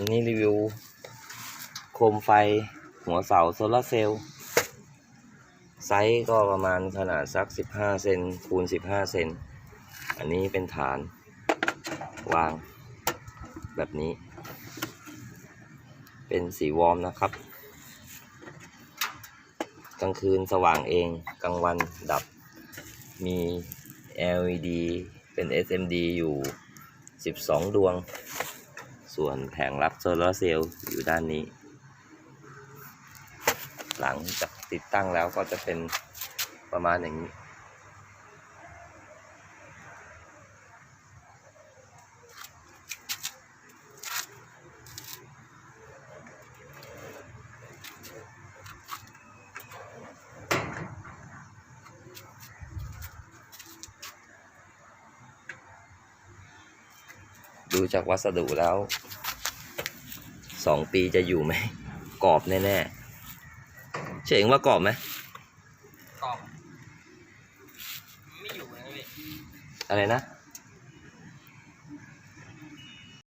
อันนี้รีวิว โคมไฟหัวเสาโซลาเซลล์ไซส์ก็ประมาณขนาดสัก 15 เซนคูณ 15 เซน อันนี้เป็นฐานวางแบบนี้ เป็นสีวอร์มนะครับ กลางคืนสว่างเอง กลางวันดับ มี LED เป็น SMD อยู่ 12 ดวง ส่วนแผงรับโซลาร์เซลล์อยู่ด้านนี้ หลังจากติดตั้งแล้วก็จะเป็นประมาณอย่างนี้ ดูจากวัสดุแล้วสองปีจะอยู่ไหมกรอบแน่ๆเฉยงว่ากรอบไหมกรอบ ไม่อยู่นะพี่อะไรนะไ